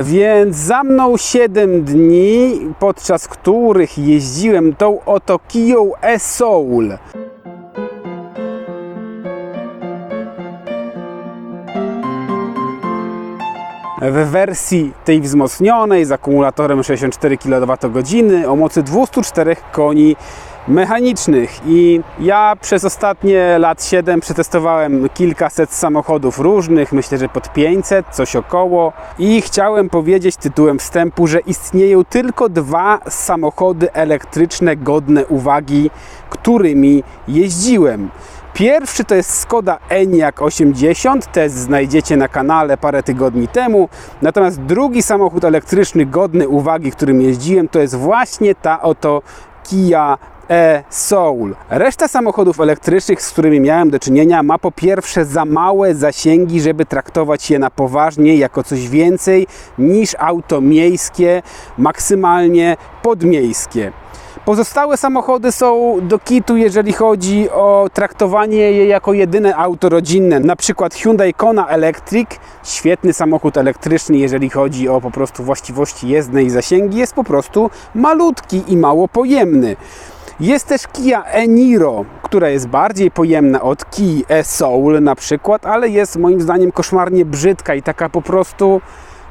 Więc za mną 7 dni, podczas których jeździłem tą oto Kiją e-Soul. w wersji tej wzmocnionej z akumulatorem 64 kWh o mocy 204 koni mechanicznych i ja przez ostatnie lat 7 przetestowałem kilkaset samochodów różnych, myślę, że pod 500, coś około i chciałem powiedzieć tytułem wstępu, że istnieją tylko dwa samochody elektryczne godne uwagi, którymi jeździłem. Pierwszy to jest Skoda Enyaq 80, test znajdziecie na kanale parę tygodni temu. Natomiast drugi samochód elektryczny godny uwagi, którym jeździłem, to jest właśnie ta oto Kia e-Soul. Reszta samochodów elektrycznych, z którymi miałem do czynienia, ma po pierwsze za małe zasięgi, żeby traktować je na poważnie jako coś więcej niż auto miejskie, maksymalnie podmiejskie. Pozostałe samochody są do kitu, jeżeli chodzi o traktowanie je jako jedyne auto rodzinne. Na przykład Hyundai Kona Electric, świetny samochód elektryczny, jeżeli chodzi o po prostu właściwości jezdne i zasięgi, jest po prostu malutki i mało pojemny. Jest też Kia e-Niro, która jest bardziej pojemna od Kia e-Soul na przykład, ale jest moim zdaniem koszmarnie brzydka i taka po prostu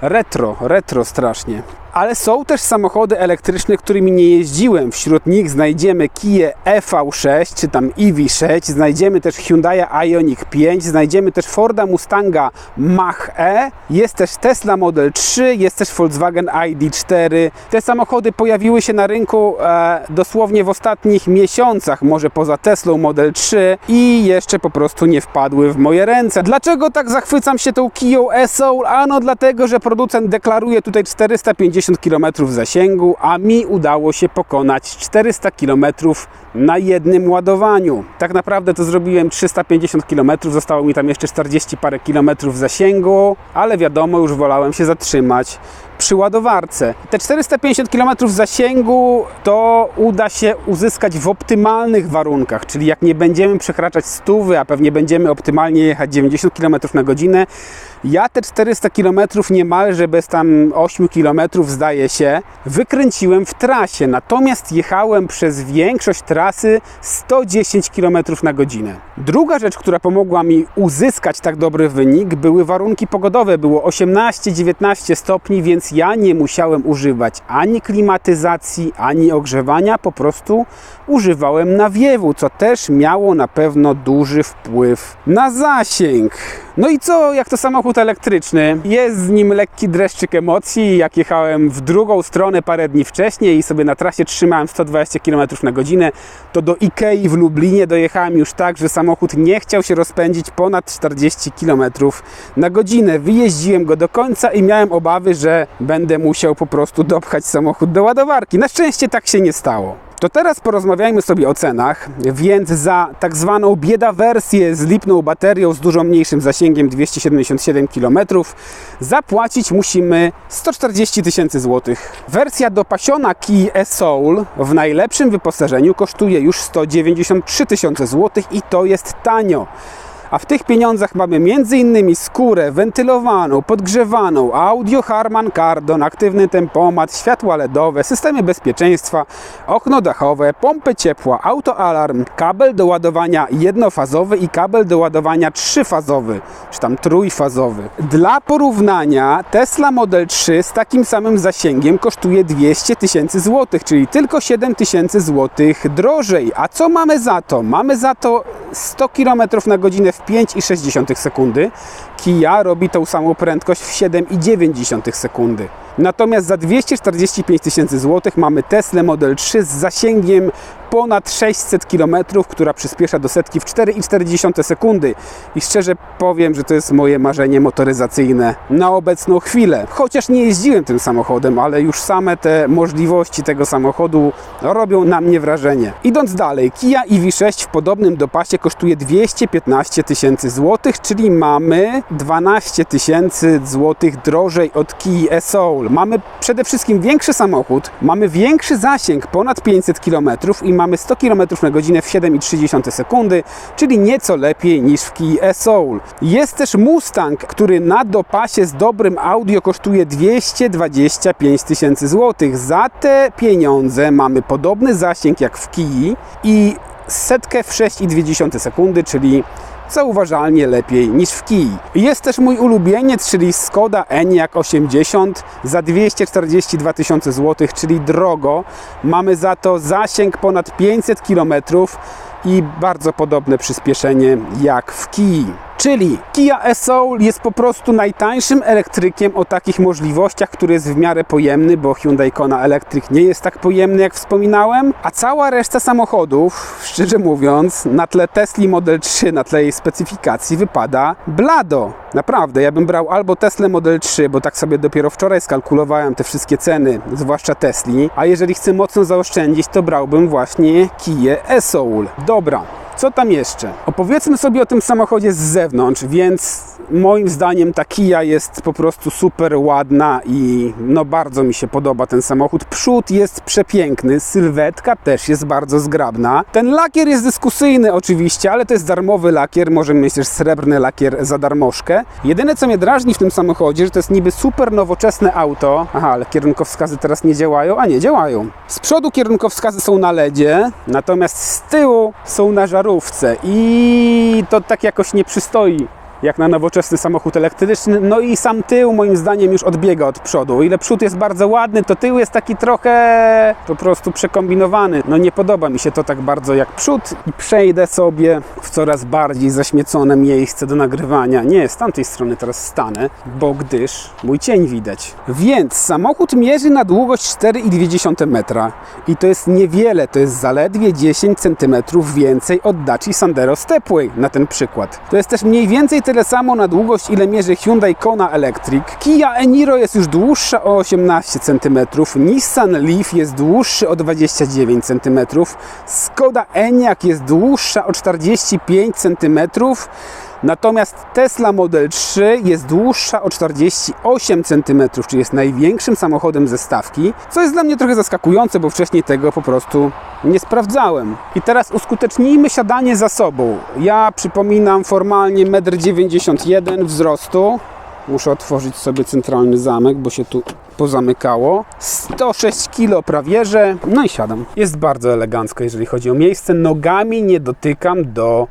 retro, retro strasznie. Ale są też samochody elektryczne, którymi nie jeździłem. Wśród nich znajdziemy Kia EV6 czy tam EV6, znajdziemy też Hyundai Ioniq 5, znajdziemy też Forda Mustanga Mach-E, jest też Tesla Model 3, jest też Volkswagen ID4. Te samochody pojawiły się na rynku e, dosłownie w ostatnich miesiącach, może poza Teslą Model 3 i jeszcze po prostu nie wpadły w moje ręce. Dlaczego tak zachwycam się tą Kia e-Soul? Ano dlatego, że producent deklaruje tutaj 450 km zasięgu, a mi udało się pokonać 400 km na jednym ładowaniu. Tak naprawdę to zrobiłem 350 km, zostało mi tam jeszcze 40 parę kilometrów zasięgu, ale wiadomo, już wolałem się zatrzymać przy ładowarce. Te 450 km zasięgu to uda się uzyskać w optymalnych warunkach, czyli jak nie będziemy przekraczać stówy, a pewnie będziemy optymalnie jechać 90 km na godzinę, ja te 400 km niemalże bez tam 8 km zdaje się, wykręciłem w trasie, natomiast jechałem przez większość trasy 110 km na godzinę. Druga rzecz, która pomogła mi uzyskać tak dobry wynik, były warunki pogodowe. Było 18-19 stopni, więc ja nie musiałem używać ani klimatyzacji, ani ogrzewania, po prostu używałem nawiewu, co też miało na pewno duży wpływ na zasięg. No i co, jak to samochód elektryczny? Jest z nim lekki dreszczyk emocji. Jak jechałem w drugą stronę parę dni wcześniej i sobie na trasie trzymałem 120 km na godzinę, to do Ikei w Lublinie dojechałem już tak, że samochód nie chciał się rozpędzić ponad 40 km na godzinę. Wyjeździłem go do końca i miałem obawy, że będę musiał po prostu dopchać samochód do ładowarki. Na szczęście tak się nie stało. To teraz porozmawiajmy sobie o cenach, więc za tak zwaną bieda wersję z lipną baterią z dużo mniejszym zasięgiem 277 km zapłacić musimy 140 tysięcy złotych. Wersja dopasiona Kia e-Soul w najlepszym wyposażeniu kosztuje już 193 tysiące złotych i to jest tanio. A w tych pieniądzach mamy m.in. skórę wentylowaną, podgrzewaną, audio Harman Kardon, aktywny tempomat, światła LEDowe, systemy bezpieczeństwa, okno dachowe, pompy ciepła, autoalarm, kabel do ładowania jednofazowy i kabel do ładowania trzyfazowy, czy tam trójfazowy. Dla porównania Tesla Model 3 z takim samym zasięgiem kosztuje 200 tysięcy złotych, czyli tylko 7 tysięcy złotych drożej. A co mamy za to? Mamy za to 100 km na godzinę w 5,6 sekundy. Kia robi tą samą prędkość w 7,9 sekundy. Natomiast za 245 tysięcy złotych mamy Tesla Model 3 z zasięgiem ponad 600 km, która przyspiesza do setki w 4,4 sekundy. I szczerze powiem, że to jest moje marzenie motoryzacyjne na obecną chwilę. Chociaż nie jeździłem tym samochodem, ale już same te możliwości tego samochodu robią na mnie wrażenie. Idąc dalej, Kia EV6 w podobnym dopasie kosztuje 215 tysięcy złotych, czyli mamy 12 tysięcy złotych drożej od Kia e-Soul. Mamy przede wszystkim większy samochód, mamy większy zasięg, ponad 500 km i mamy 100 km na godzinę w 7,3 sekundy, czyli nieco lepiej niż w Kia e-Soul. Jest też Mustang, który na dopasie z dobrym audio kosztuje 225 tysięcy złotych. Za te pieniądze mamy podobny zasięg jak w Kii i setkę w 6,2 sekundy, czyli zauważalnie lepiej niż w Kii. Jest też mój ulubieniec, czyli Skoda Enyaq 80 za 242 tysiące złotych, czyli drogo. Mamy za to zasięg ponad 500 km i bardzo podobne przyspieszenie jak w Kii. Czyli Kia e-Soul jest po prostu najtańszym elektrykiem o takich możliwościach, który jest w miarę pojemny, bo Hyundai Kona Electric nie jest tak pojemny jak wspominałem, a cała reszta samochodów, szczerze mówiąc, na tle Tesla Model 3, na tle jej specyfikacji wypada blado. Naprawdę, ja bym brał albo Tesla Model 3, bo tak sobie dopiero wczoraj skalkulowałem te wszystkie ceny, zwłaszcza Tesli, a jeżeli chcę mocno zaoszczędzić, to brałbym właśnie Kia e-Soul. Dobra, co tam jeszcze? Opowiedzmy sobie o tym samochodzie z zewnątrz, więc moim zdaniem ta Kia jest po prostu super ładna i no bardzo mi się podoba ten samochód. Przód jest przepiękny, sylwetka też jest bardzo zgrabna. Ten lakier jest dyskusyjny oczywiście, ale to jest darmowy lakier, możemy mieć też srebrny lakier za darmożkę. Jedyne co mnie drażni w tym samochodzie, że to jest niby super nowoczesne auto. Aha, ale kierunkowskazy teraz nie działają, a nie działają. Z przodu kierunkowskazy są na LEDzie, natomiast z tyłu są na żarówce i to tak jakoś nie przystoi jak na nowoczesny samochód elektryczny. No i sam tył moim zdaniem już odbiega od przodu. Ile przód jest bardzo ładny, to tył jest taki trochę po prostu przekombinowany. No nie podoba mi się to tak bardzo jak przód i przejdę sobie w coraz bardziej zaśmiecone miejsce do nagrywania. Nie, z tamtej strony teraz stanę, bo gdyż mój cień widać. Więc samochód mierzy na długość 4,2 metra i to jest niewiele, to jest zaledwie 10 cm więcej od Daci Sandero Stepway na ten przykład. To jest też mniej więcej tyle samo na długość, ile mierzy Hyundai Kona Electric. Kia Eniro jest już dłuższa o 18 cm, Nissan Leaf jest dłuższy o 29 cm, Skoda Enyaq jest dłuższa o 45 cm, Natomiast Tesla Model 3 jest dłuższa o 48 cm, czyli jest największym samochodem ze stawki, co jest dla mnie trochę zaskakujące, bo wcześniej tego po prostu nie sprawdzałem. I teraz uskutecznijmy siadanie za sobą. Ja przypominam formalnie 1,91 m wzrostu. Muszę otworzyć sobie centralny zamek, bo się tu pozamykało. 106 kg prawie, że no i siadam. Jest bardzo elegancko, jeżeli chodzi o miejsce. Nogami nie dotykam do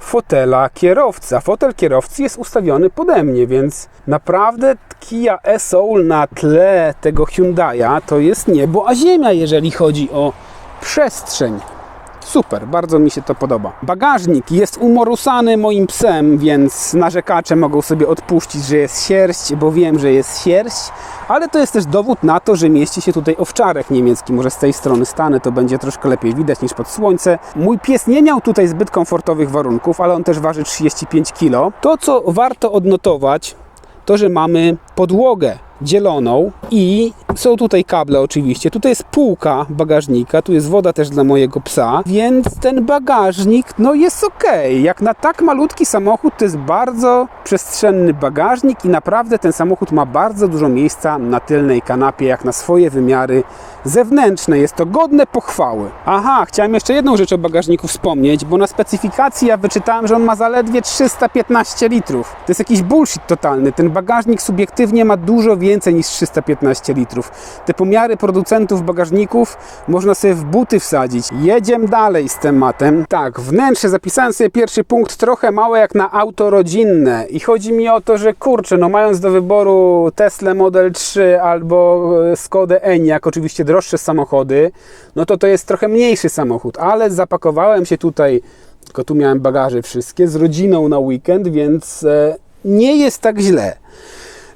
fotela kierowca. Fotel kierowcy jest ustawiony pode mnie, więc naprawdę Kia e-Soul na tle tego Hyundai'a to jest niebo a ziemia, jeżeli chodzi o przestrzeń. Super, bardzo mi się to podoba. Bagażnik jest umorusany moim psem, więc narzekacze mogą sobie odpuścić, że jest sierść, bo wiem, że jest sierść, ale to jest też dowód na to, że mieści się tutaj owczarek niemiecki. Może z tej strony stanę, to będzie troszkę lepiej widać niż pod słońce. Mój pies nie miał tutaj zbyt komfortowych warunków, ale on też waży 35 kg. To, co warto odnotować, to, że mamy podłogę dzieloną i są tutaj kable oczywiście. Tutaj jest półka bagażnika, tu jest woda też dla mojego psa, więc ten bagażnik no jest ok. Jak na tak malutki samochód to jest bardzo przestrzenny bagażnik i naprawdę ten samochód ma bardzo dużo miejsca na tylnej kanapie, jak na swoje wymiary zewnętrzne. Jest to godne pochwały. Aha, chciałem jeszcze jedną rzecz o bagażniku wspomnieć, bo na specyfikacji ja wyczytałem, że on ma zaledwie 315 litrów. To jest jakiś bullshit totalny. Ten bagażnik subiektywnie ma dużo więcej niż 315 litrów. Te pomiary producentów bagażników można sobie w buty wsadzić. Jedziemy dalej z tematem. Tak, wnętrze zapisałem sobie pierwszy punkt trochę małe jak na auto rodzinne i chodzi mi o to, że kurczę, no mając do wyboru Tesla Model 3 albo e, Skodę Enyaq, oczywiście droższe samochody, no to to jest trochę mniejszy samochód, ale zapakowałem się tutaj, tylko tu miałem bagaże wszystkie, z rodziną na weekend, więc e, nie jest tak źle.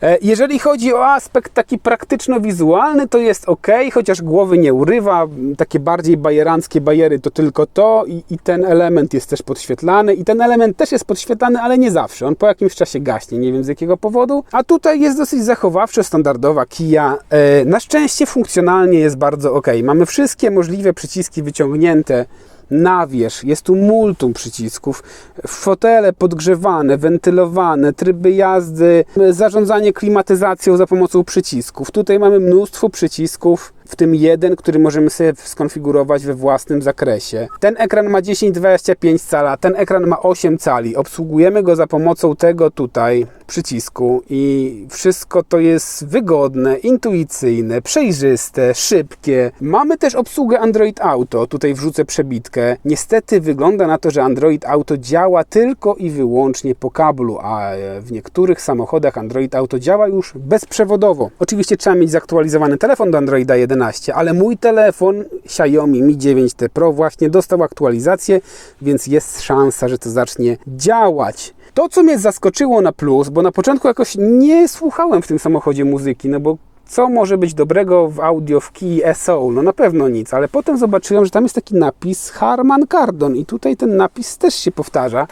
E, jeżeli chodzi o aspekt taki praktyczno-wizualny, to jest ok, chociaż głowy nie urywa. Takie bardziej bajeranckie bajery to tylko to i, i, ten element jest też podświetlany. I ten element też jest podświetlany, ale nie zawsze. On po jakimś czasie gaśnie, nie wiem z jakiego powodu. A tutaj jest dosyć zachowawczo, standardowa Kia. E, na szczęście funkcjonalnie jest bardzo ok. Mamy wszystkie możliwe przyciski wyciągnięte nawierz, jest tu multum przycisków, fotele podgrzewane, wentylowane, tryby jazdy, zarządzanie klimatyzacją za pomocą przycisków. Tutaj mamy mnóstwo przycisków, w tym jeden, który możemy sobie skonfigurować we własnym zakresie. Ten ekran ma 10-25 cala, ten ekran ma 8 cali. Obsługujemy go za pomocą tego tutaj przycisku i wszystko to jest wygodne, intuicyjne, przejrzyste, szybkie. Mamy też obsługę Android Auto. Tutaj wrzucę przebitkę. Niestety wygląda na to, że Android Auto działa tylko i wyłącznie po kablu, a w niektórych samochodach Android Auto działa już bezprzewodowo. Oczywiście trzeba mieć zaktualizowany telefon do Androida 11, ale mój telefon Xiaomi Mi 9T Pro właśnie dostał aktualizację, więc jest szansa, że to zacznie działać. To, co mnie zaskoczyło na plus, bo na początku jakoś nie słuchałem w tym samochodzie muzyki, no bo co może być dobrego w audio w Key Soul? No na pewno nic, ale potem zobaczyłem, że tam jest taki napis Harman Kardon i tutaj ten napis też się powtarza.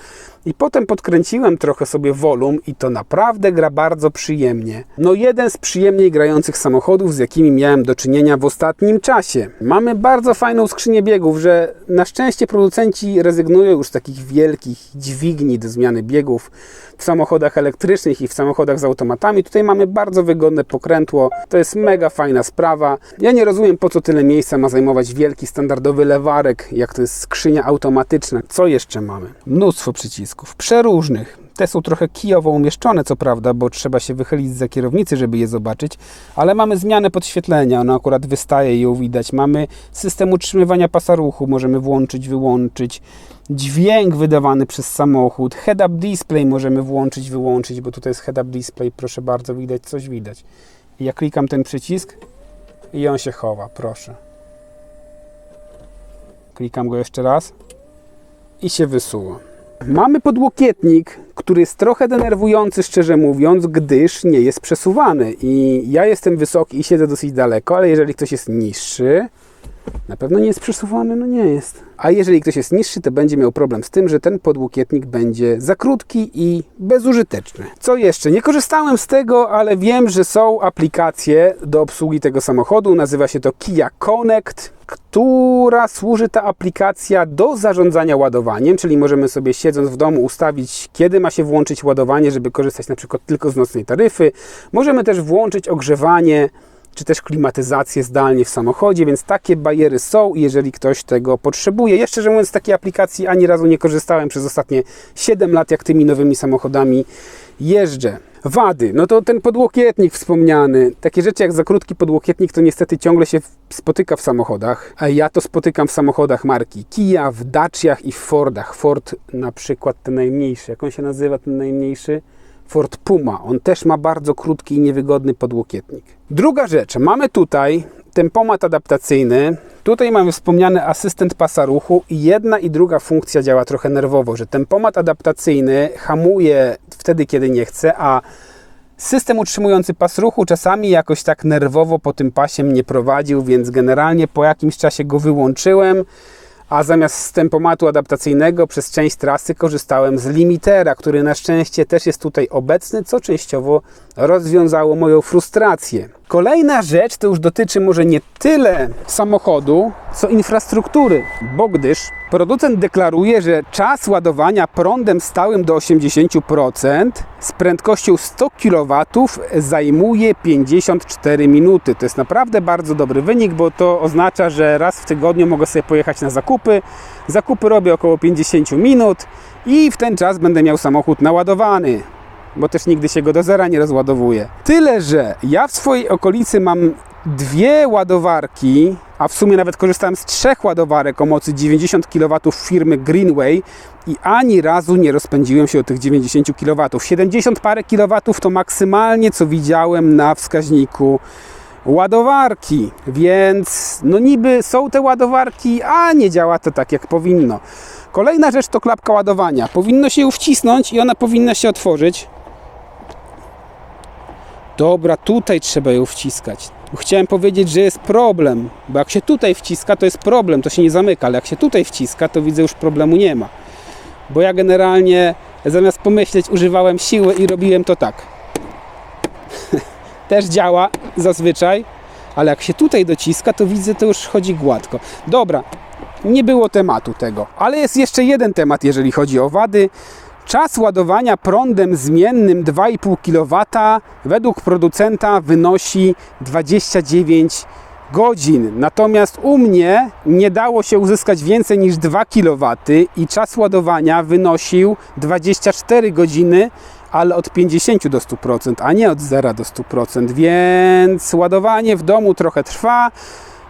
I potem podkręciłem trochę sobie volum i to naprawdę gra bardzo przyjemnie. No jeden z przyjemniej grających samochodów, z jakimi miałem do czynienia w ostatnim czasie. Mamy bardzo fajną skrzynię biegów, że na szczęście producenci rezygnują już z takich wielkich dźwigni do zmiany biegów w samochodach elektrycznych i w samochodach z automatami. Tutaj mamy bardzo wygodne pokrętło. To jest mega fajna sprawa. Ja nie rozumiem po co tyle miejsca ma zajmować wielki standardowy lewarek, jak to jest skrzynia automatyczna. Co jeszcze mamy? Mnóstwo przycisków przeróżnych. Te są trochę kijowo umieszczone, co prawda, bo trzeba się wychylić za kierownicy, żeby je zobaczyć, ale mamy zmianę podświetlenia, ona akurat wystaje i ją widać. Mamy system utrzymywania pasa ruchu, możemy włączyć, wyłączyć. Dźwięk wydawany przez samochód, head-up display możemy włączyć, wyłączyć, bo tutaj jest head-up display, proszę bardzo, widać, coś widać. Ja klikam ten przycisk i on się chowa, proszę. Klikam go jeszcze raz i się wysuwa. Mamy podłokietnik, który jest trochę denerwujący, szczerze mówiąc, gdyż nie jest przesuwany. I ja jestem wysoki i siedzę dosyć daleko, ale jeżeli ktoś jest niższy, na pewno nie jest przesuwany, no nie jest. A jeżeli ktoś jest niższy, to będzie miał problem z tym, że ten podłokietnik będzie za krótki i bezużyteczny. Co jeszcze? Nie korzystałem z tego, ale wiem, że są aplikacje do obsługi tego samochodu. Nazywa się to Kia Connect, która służy ta aplikacja do zarządzania ładowaniem, czyli możemy sobie siedząc w domu ustawić, kiedy ma się włączyć ładowanie, żeby korzystać na przykład tylko z nocnej taryfy. Możemy też włączyć ogrzewanie czy też klimatyzację zdalnie w samochodzie, więc takie bariery są, jeżeli ktoś tego potrzebuje. Jeszcze szczerze mówiąc, z takiej aplikacji ani razu nie korzystałem przez ostatnie 7 lat, jak tymi nowymi samochodami jeżdżę. Wady, no to ten podłokietnik wspomniany. Takie rzeczy jak za krótki podłokietnik to niestety ciągle się spotyka w samochodach. A ja to spotykam w samochodach marki Kia, w Daciach i w Fordach. Ford na przykład ten najmniejszy. Jak on się nazywa ten najmniejszy? Ford Puma. On też ma bardzo krótki i niewygodny podłokietnik. Druga rzecz, mamy tutaj tempomat adaptacyjny. Tutaj mamy wspomniany asystent pasa ruchu i jedna i druga funkcja działa trochę nerwowo, że tempomat adaptacyjny hamuje wtedy, kiedy nie chce, a system utrzymujący pas ruchu czasami jakoś tak nerwowo po tym pasie mnie prowadził, więc generalnie po jakimś czasie go wyłączyłem a zamiast tempomatu adaptacyjnego przez część trasy korzystałem z limitera, który na szczęście też jest tutaj obecny, co częściowo rozwiązało moją frustrację. Kolejna rzecz to już dotyczy może nie tyle samochodu, co infrastruktury, bo gdyż producent deklaruje, że czas ładowania prądem stałym do 80% z prędkością 100 kW zajmuje 54 minuty. To jest naprawdę bardzo dobry wynik, bo to oznacza, że raz w tygodniu mogę sobie pojechać na zakupy. Zakupy robię około 50 minut i w ten czas będę miał samochód naładowany bo też nigdy się go do zera nie rozładowuje. Tyle, że ja w swojej okolicy mam dwie ładowarki, a w sumie nawet korzystałem z trzech ładowarek o mocy 90 kW firmy Greenway i ani razu nie rozpędziłem się o tych 90 kW. 70 parę kW to maksymalnie co widziałem na wskaźniku ładowarki, więc no niby są te ładowarki, a nie działa to tak jak powinno. Kolejna rzecz to klapka ładowania. Powinno się ją wcisnąć i ona powinna się otworzyć. Dobra, tutaj trzeba ją wciskać. Chciałem powiedzieć, że jest problem, bo jak się tutaj wciska, to jest problem, to się nie zamyka, ale jak się tutaj wciska, to widzę już problemu nie ma. Bo ja generalnie zamiast pomyśleć, używałem siły i robiłem to tak. Też działa zazwyczaj, ale jak się tutaj dociska, to widzę, to już chodzi gładko. Dobra, nie było tematu tego. Ale jest jeszcze jeden temat, jeżeli chodzi o wady. Czas ładowania prądem zmiennym 2,5 kW według producenta wynosi 29 godzin. Natomiast u mnie nie dało się uzyskać więcej niż 2 kW i czas ładowania wynosił 24 godziny, ale od 50 do 100%, a nie od 0 do 100%. Więc ładowanie w domu trochę trwa.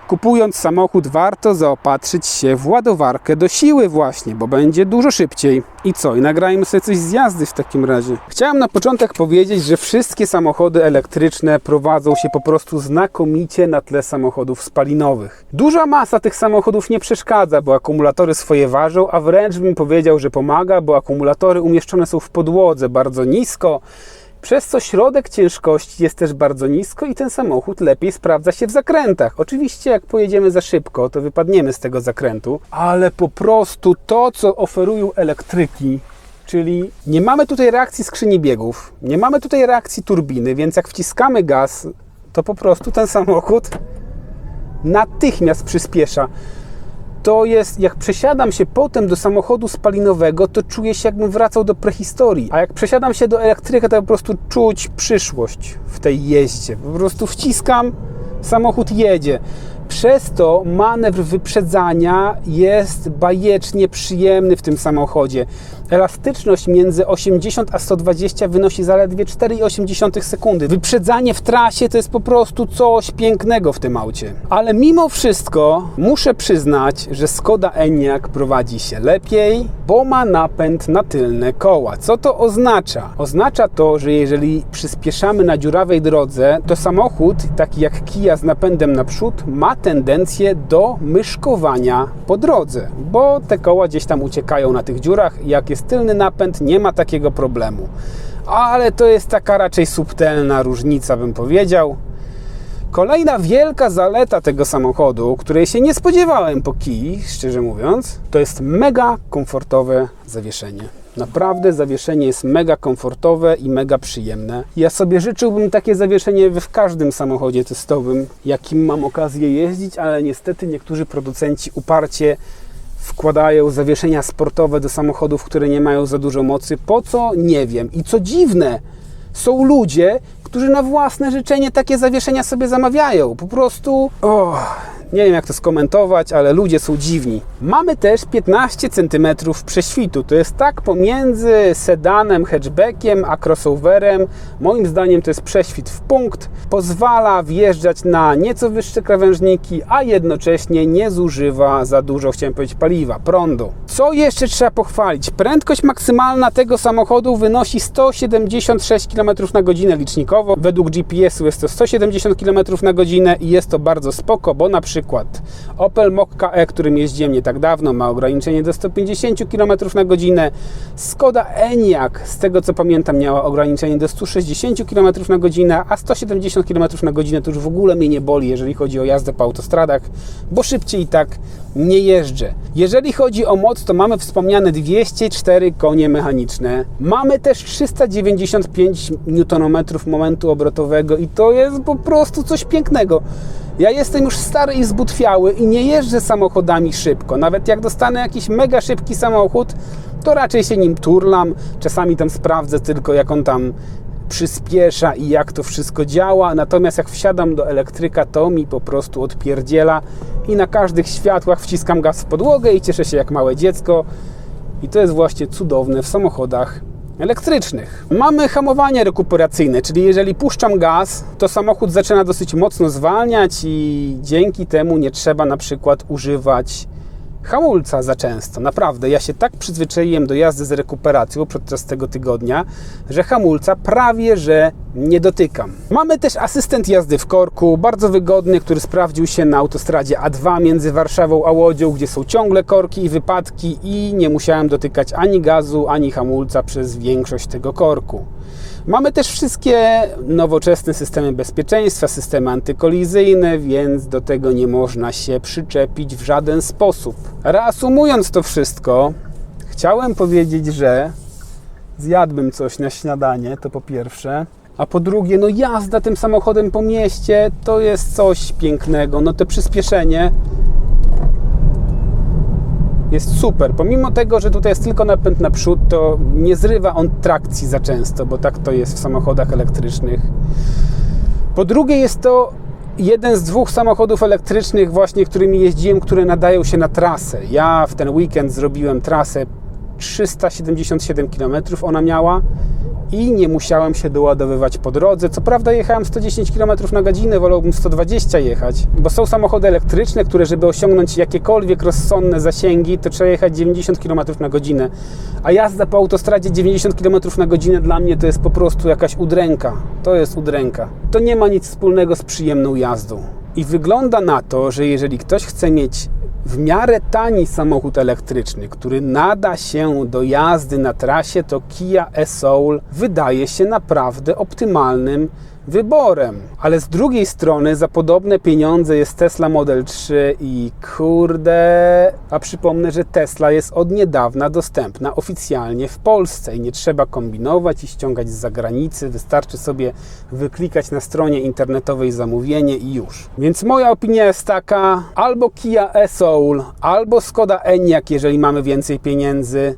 Kupując samochód warto zaopatrzyć się w ładowarkę do siły właśnie, bo będzie dużo szybciej. I co? I nagrajmy sobie coś z jazdy w takim razie. Chciałem na początek powiedzieć, że wszystkie samochody elektryczne prowadzą się po prostu znakomicie na tle samochodów spalinowych. Duża masa tych samochodów nie przeszkadza, bo akumulatory swoje ważą, a wręcz bym powiedział, że pomaga, bo akumulatory umieszczone są w podłodze bardzo nisko przez co środek ciężkości jest też bardzo nisko i ten samochód lepiej sprawdza się w zakrętach. Oczywiście jak pojedziemy za szybko, to wypadniemy z tego zakrętu, ale po prostu to, co oferują elektryki, czyli nie mamy tutaj reakcji skrzyni biegów, nie mamy tutaj reakcji turbiny, więc jak wciskamy gaz, to po prostu ten samochód natychmiast przyspiesza to jest, jak przesiadam się potem do samochodu spalinowego, to czuję się jakbym wracał do prehistorii. A jak przesiadam się do elektryka, to po prostu czuć przyszłość w tej jeździe. Po prostu wciskam, samochód jedzie. Przez to manewr wyprzedzania jest bajecznie przyjemny w tym samochodzie. Elastyczność między 80 a 120 wynosi zaledwie 4,8 sekundy. Wyprzedzanie w trasie to jest po prostu coś pięknego w tym aucie. Ale mimo wszystko muszę przyznać, że Skoda Enyaq prowadzi się lepiej, bo ma napęd na tylne koła. Co to oznacza? Oznacza to, że jeżeli przyspieszamy na dziurawej drodze, to samochód, taki jak Kia z napędem naprzód, ma tendencję do myszkowania po drodze, bo te koła gdzieś tam uciekają na tych dziurach. Jak jest tylny napęd, nie ma takiego problemu. Ale to jest taka raczej subtelna różnica, bym powiedział. Kolejna wielka zaleta tego samochodu, której się nie spodziewałem po Kii, szczerze mówiąc, to jest mega komfortowe zawieszenie. Naprawdę zawieszenie jest mega komfortowe i mega przyjemne. Ja sobie życzyłbym takie zawieszenie w każdym samochodzie testowym, jakim mam okazję jeździć, ale niestety niektórzy producenci uparcie wkładają zawieszenia sportowe do samochodów, które nie mają za dużo mocy. Po co? Nie wiem. I co dziwne, są ludzie, którzy na własne życzenie takie zawieszenia sobie zamawiają. Po prostu. Oh, nie wiem jak to skomentować, ale ludzie są dziwni. Mamy też 15 cm prześwitu. To jest tak pomiędzy sedanem, hatchbackiem a crossoverem. Moim zdaniem to jest prześwit w punkt. Pozwala wjeżdżać na nieco wyższe krawężniki, a jednocześnie nie zużywa za dużo, chciałem powiedzieć, paliwa, prądu. Co jeszcze trzeba pochwalić? Prędkość maksymalna tego samochodu wynosi 176 km na godzinę licznikowo. Według GPS-u jest to 170 km na godzinę i jest to bardzo spoko, bo na przykład Opel Mokka E, którym jeździłem nie tak dawno, ma ograniczenie do 150 km na godzinę. Skoda Enyaq, z tego co pamiętam, miała ograniczenie do 160 km na godzinę, a 170 km na godzinę to już w ogóle mnie nie boli, jeżeli chodzi o jazdę po autostradach, bo szybciej i tak nie jeżdżę. Jeżeli chodzi o moc, to mamy wspomniane 204 konie mechaniczne. Mamy też 395 Nm momentu obrotowego i to jest po prostu coś pięknego. Ja jestem już stary i zbutwiały i nie jeżdżę samochodami szybko. Nawet jak dostanę jakiś mega szybki samochód, to raczej się nim turlam. Czasami tam sprawdzę tylko, jak on tam przyspiesza i jak to wszystko działa. Natomiast jak wsiadam do elektryka, to mi po prostu odpierdziela i na każdych światłach wciskam gaz w podłogę i cieszę się jak małe dziecko. I to jest właśnie cudowne w samochodach elektrycznych. Mamy hamowanie rekuperacyjne, czyli jeżeli puszczam gaz, to samochód zaczyna dosyć mocno zwalniać i dzięki temu nie trzeba na przykład używać hamulca za często. Naprawdę, ja się tak przyzwyczaiłem do jazdy z rekuperacją podczas tego tygodnia, że hamulca prawie że nie dotykam. Mamy też asystent jazdy w korku, bardzo wygodny, który sprawdził się na autostradzie A2 między Warszawą a Łodzią, gdzie są ciągle korki i wypadki i nie musiałem dotykać ani gazu, ani hamulca przez większość tego korku. Mamy też wszystkie nowoczesne systemy bezpieczeństwa, systemy antykolizyjne, więc do tego nie można się przyczepić w żaden sposób. Reasumując to wszystko, chciałem powiedzieć, że zjadłbym coś na śniadanie, to po pierwsze. A po drugie, no jazda tym samochodem po mieście to jest coś pięknego. No to przyspieszenie Jest super. Pomimo tego, że tutaj jest tylko napęd na przód, to nie zrywa on trakcji za często, bo tak to jest w samochodach elektrycznych. Po drugie, jest to jeden z dwóch samochodów elektrycznych, właśnie którymi jeździłem, które nadają się na trasę. Ja w ten weekend zrobiłem trasę 377 km ona miała i nie musiałem się doładowywać po drodze. Co prawda jechałem 110 km na godzinę, wolałbym 120 jechać, bo są samochody elektryczne, które żeby osiągnąć jakiekolwiek rozsądne zasięgi, to trzeba jechać 90 km na godzinę. A jazda po autostradzie 90 km na godzinę dla mnie to jest po prostu jakaś udręka. To jest udręka. To nie ma nic wspólnego z przyjemną jazdą. I wygląda na to, że jeżeli ktoś chce mieć w miarę tani samochód elektryczny, który nada się do jazdy na trasie, to Kia e-Soul wydaje się naprawdę optymalnym wyborem. Ale z drugiej strony za podobne pieniądze jest Tesla Model 3 i kurde, a przypomnę, że Tesla jest od niedawna dostępna oficjalnie w Polsce i nie trzeba kombinować i ściągać z zagranicy, wystarczy sobie wyklikać na stronie internetowej zamówienie i już. Więc moja opinia jest taka, albo Kia e-Soul, albo Skoda Enyaq, jeżeli mamy więcej pieniędzy,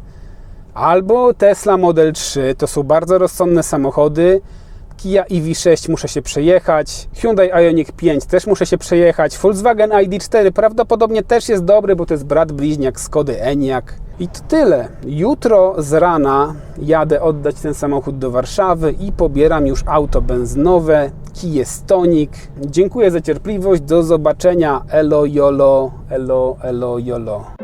albo Tesla Model 3, to są bardzo rozsądne samochody, Kia EV6 muszę się przejechać, Hyundai Ioniq 5 też muszę się przejechać, Volkswagen ID4 prawdopodobnie też jest dobry, bo to jest brat bliźniak Skody Enyaq. I to tyle. Jutro z rana jadę oddać ten samochód do Warszawy i pobieram już auto benzynowe Kia Stonic. Dziękuję za cierpliwość, do zobaczenia. Elo, jolo, elo, elo, jolo.